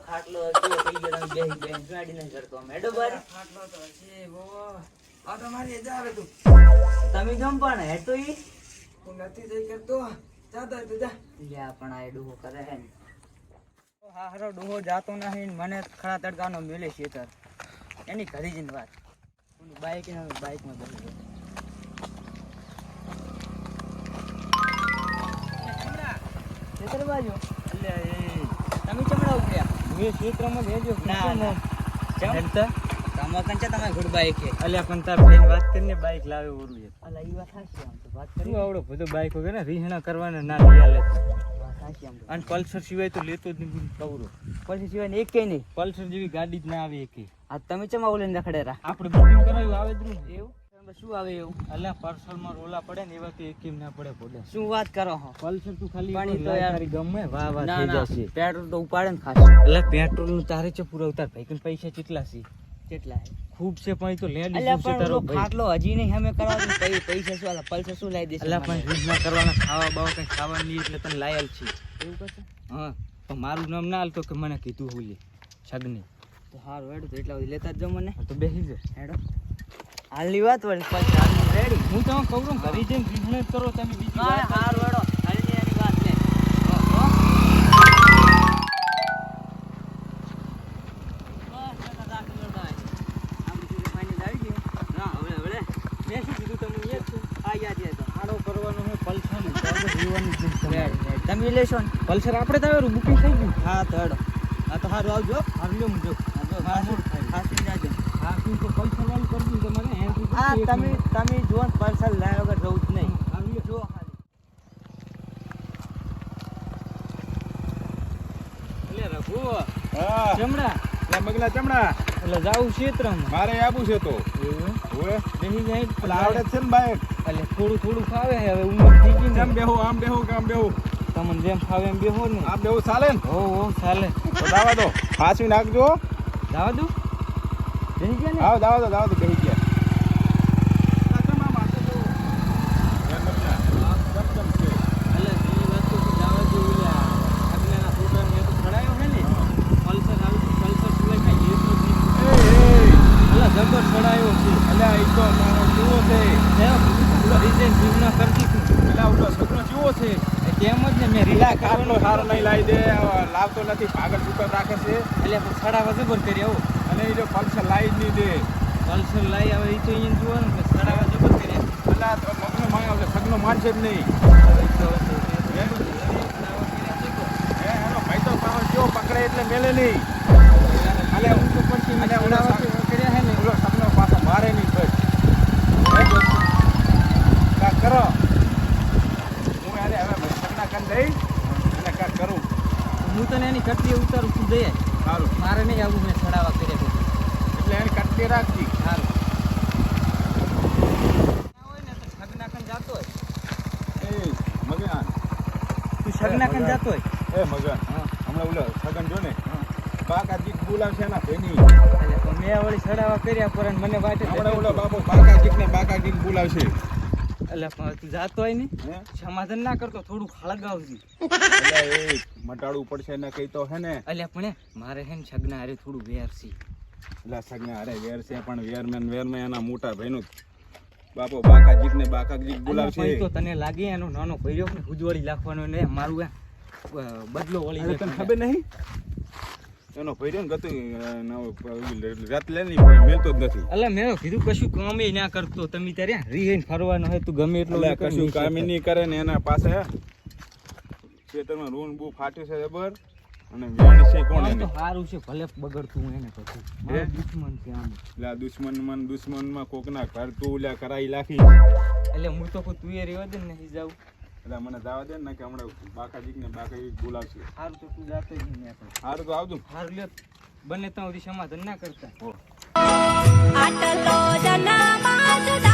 ખાટલો તમે બેસી તો છે મારી એજા તું તમે જમ પણ હે. તો ઈ? હું નથી જઈ કરતો. જા બીજા જા. લ્યા પણ આ ડૂહો કરે હે હારો ડૂહો જાતો નહીં મને ખરા તડકાનો મેલે તર. એની ઘરી જ વાત. બાઈક બાઈકમાં માં ગયો. ખેતર બાજુ અલ્યા તમે ચમડા ઉપડ્યા મેં લેજો ના ના. તમે કંચા તમે ગુડ બાઈક છે. અલ્યા પણ તાર બેન વાત કરીને બાઈક લાવે ઓરું છે અલા ઈ વાત આમ તો. વાત કરી. આવડો બધો બાઈક વગેરે? રીહણા કરવાના ના લઈ આલે અને પલ્સર સિવાય તો લેતો જ નહીં કવરો. પછી સિવાય એક નહીં. પલ્સર જેવી ગાડી જ ના આવે એક. આ તમે ચમ આવું લઈને રખડેરા? આપણે બુકિંગ કરાવ્યું આવે જ નહીં. એવું? શું આવે એવું? અલ્યા પર્સલમાં રોલા પડે ને એવા તો એકેમ ના પડે પડે શું વાત કરો હો? પલ્સર તું ખાલી પાણી તો યાર- ગમે વાહ વાહ થઈ જશે. પેટ્રોલ તો ઉપાડે ને ખાસ. એટલે પેટ્રોલનું તારે છે પૂરા ઉતાર ભાઈ પૈસા કેટલા છે? કેટલા ખૂબ છે પણ તો લેડી અલ્યા છે તારો ખાટલો હજી નહીં અમે કરવા દે. પૈ- પૈસા શું આલા પૈસા શું લાવી દેશે અલ્યા પણ? રીહણા કરવાના ખાવા બાવા કઈ ખાવા નહીં એટલે તને લાયલ છે. એવું કરશે? હા પણ મારું નામ ના હાલતો કે મને કીધું હું છગને. તો હારું હેડો તો એટલા સુધી લેતા જ જાઓ મને. તો બેસી જ. હેડો. હાલની વાત વળી પછી રેડી હું તમે કહું ઘરે જઈને રીહણા કરો તમે બીજી વાત હારું હેડો. મેં શું કીધું તમને યાદ છે હા યાદ યાદ આડો કરવાનો હોય પલ્સર તો આપણે જીવવાની જ નથી તમારે. તમે લેશો ને પલ્સર આપણે તો હવે બુકિંગ થઈ ગયું હા તો હા તો સારું આવજો હારું લ્યો મુજો હા જો હા, મોડું થાય. ખાસી જાજો હા તો પલ્સર વાળું કરી દીધું તમારે એન્ટ્રી હા તમે તમે જો ને લાવ્યા વગર જવું જ નહીં હારું જો રઘુ હા ચમડા મગલા ચમડા. એટલે જાવું ક્ષેત્રમાં. મારે આવું છે તો. ઓએ બેસી જાય આવડે છે ને બાઈક એટલે થોડું થોડું ખાવે છે હવે ઉંમર થઈ ગઈ જેમ બેહો આમ બેહો કે આમ બેહો. તમને જેમ ખાવે એમ બેહો ને. આમ બેહો ચાલે ને. હો હો ચાલે. તો દાવા દો. પાછી નાખજો. દાવા દો? બેસી ગયા ને? આવ દાવા દો દાવા દો. બેહી ગયા આ કેમ આમ હાથે જો? એમ જ ના. કેમ કેમ છે? એટલે જે વસ્તુ તો જવા જેવું લે આ આગલાના ફોટા ને એ તો ચડાયો છે ને પલ્સર આવી પલ્સર સિવાય કાંઈ લેતો જ નહીં એ, એ, એટલે જબર ચડાયો છે. એટલે એ તો કેવો છે. ડિઝાઇન જીવના કરતી છું. એટલે ઓલો છોકરો જુઓ છે. કેમ જ ને મેં રીલા કારનો સારો નહીં લાવી દે. લાવતો નથી પાગલ ટુકર રાખે છે. એટલે ચડાવા જબર કરી આવો. અને એ જો પલ્સર લાવી જ નહીં દે. પલ્સર લાવી આવે એ તો અહીંયા જુઓ ને ચડાવા જબર કરી તો મગનો માય એટલે સગનો માનશે જ નહીં. ભાઈ તો પાછો કેવો પકડે એટલે મેલે નહીં અને હું તો પછી મને ઓલો હું તને એની કટલી ઉતારું તું જઈએ સારું મારે નહીં આવું મેં ચડાવવા કર્યા એટલે એની કટલી રાખી સારું હોય ને તો જાતો હોય એ મગન તું સગનાખન જાતો હોય? એ મગન. હમણાં ઓલો સગન જો ને બાકા જીત બોલાવશે એના એટલે મેં વળી ચડાવા કર્યા પર મને વાટે હમણાં ઓલો બાપો બાકા જીત ને બાકા જીત બોલાવશે. એટલે જાતો હોય ને સમાધાન ના કરતો થોડું હળગાવજી એટલે એ મટાડવું પડશે ને કઈ તો હે ને? અલ્યા પણ મારે હે ને સગના હારે થોડું વેર છે. એટલે સગના અરે વેર છે પણ વેરમેન વેરમેન એના મોટા ભાઈનું બાપો બાકાજીત ને બાકા જીત અલ્યા બોલાવશે. તો તને લાગે એનો નાનો ભર્યો ને ઉજવળી લાખવાનો ને મારું બદલો વળી તને ખબર નહીં? એનો ભર્યો ને ગતું રાત લે મેલતો જ નથી. એટલે મેં કીધું કશું કામ ના કરતો. તમે ત્યારે રીહીને ફરવાનો હોય તું ગમે એટલું કશું કામ નહીં કરે ને એના પાસે ખેતરમાં રૂન બહુ ફાટ્યું છે જબર. અને વેણ છે કોણ એને તો સારું છે ભલે બગડતું એને પછી. મારો દુશ્મન છે આમ. આ દુશ્મન મન દુશ્મનમાં કોકના ઘર તું ઓલા કરાઈ લાખી. એટલે હું તો તું એ રહ્યો દે ને જાઉં. એટલે મને દાવા દે ને કે હમણાં બાકાજી ને બાકાજી બોલાવશે. સારું તો તું જાતો જ નહીં સારું તો આવજો. સારું લ્યો. બને ત્યાં સુધી સમાધાન ના કરતા. આટલો જન્મ